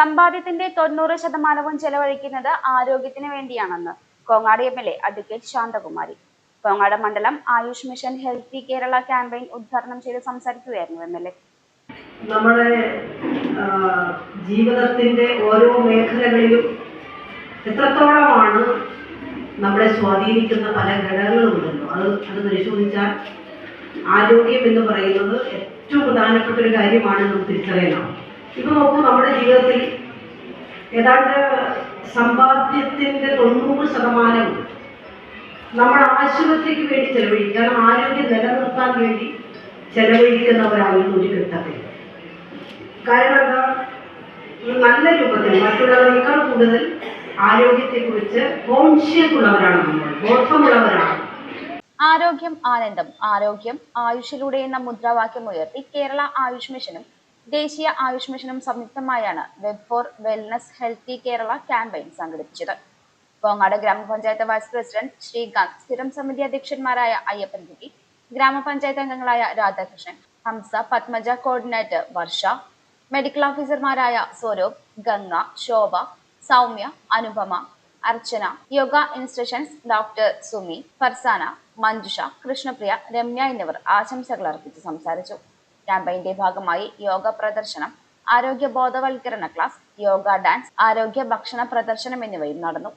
സമ്പാദ്യത്തിന്റെ തൊണ്ണൂറ് ശതമാനവും ചെലവഴിക്കുന്നത് ആരോഗ്യത്തിന് വേണ്ടിയാണെന്ന് Kongad M L A advocate Santhakumari. Kongad മണ്ഡലം Ayush mission healthy Kerala campaign ഉദ്ഘാടനം ചെയ്ത് സംസാരിക്കുകയായിരുന്നു എം എൽ എ. നമ്മുടെ ജീവിതത്തിന്റെ ഓരോ മേഖലകളിലും എത്രത്തോളമാണ് നമ്മളെ സ്വാധീനിക്കുന്ന പല ഘടകങ്ങളുണ്ടല്ലോ അത് അത് പരിശോധിച്ചാൽ ആരോഗ്യം എന്ന് പറയുന്നത് ഏറ്റവും പ്രധാനപ്പെട്ട ഒരു കാര്യമാണ് നമുക്ക് തിരിച്ചറിയണം ഇപ്പൊ നോക്കൂ നമ്മുടെ ജീവിതത്തിൽ ഏതാണ്ട് സമ്പാദ്യത്തിന്റെ തൊണ്ണൂറ് ശതമാനവും നമ്മൾ ആശുപത്രിക്ക് വേണ്ടി ചെലവഴിക്കും. കാരണം ആരോഗ്യം നിലനിർത്താൻ വേണ്ടി ചെലവഴിക്കുന്നവരായിരുന്നു ഒരു ഘട്ടത്തിൽ കാരണം എന്താ? നല്ല രൂപത്തിൽ മറ്റുള്ളവരെക്കാൾ കൂടുതൽ ആരോഗ്യത്തെക്കുറിച്ച് കോൺഷ്യസ് ഉള്ളവരാണ് നമ്മൾ. ബോധമുള്ളവരാണ്. ആരോഗ്യം ആനന്ദം. ആരോഗ്യം ആയുഷിലൂടെ എന്ന മുദ്രാവാക്യം ഉയർത്തി കേരള ആയുഷ് മിഷനും ദേശീയ ആയുഷ് മിഷനും സംയുക്തമായാണ് web for wellness healthy Kerala campaign സംഘടിപ്പിച്ചത്. കോങ്ങാട് ഗ്രാമപഞ്ചായത്ത് വൈസ് പ്രസിഡന്റ് ശ്രീകാന്ത് സ്ഥിരം സമിതി അധ്യക്ഷന്മാരായ അയ്യപ്പൻകുട്ടി ഗ്രാമപഞ്ചായത്ത് അംഗങ്ങളായ രാധാകൃഷ്ണൻ ഹംസ പത്മജ കോർഡിനേറ്റർ വർഷ മെഡിക്കൽ ഓഫീസർമാരായ സ്വരൂപ് ഗംഗ ശോഭ സൗമ്യ അനുപമ അർച്ചന യോഗ ഇൻസ്ട്രക്ഷൻസ് ഡോക്ടർ സുമി ഫർസാന മഞ്ജുഷ കൃഷ്ണപ്രിയ രമ്യ എന്നിവർ ആശംസകൾ അർപ്പിച്ച് സംസാരിച്ചു. ക്യാമ്പയിന്റെ ഭാഗമായി യോഗ പ്രദർശനം ആരോഗ്യ ബോധവൽക്കരണ ക്ലാസ് യോഗ ഡാൻസ് ആരോഗ്യ ഭക്ഷണ പ്രദർശനം എന്നിവയും നടന്നു.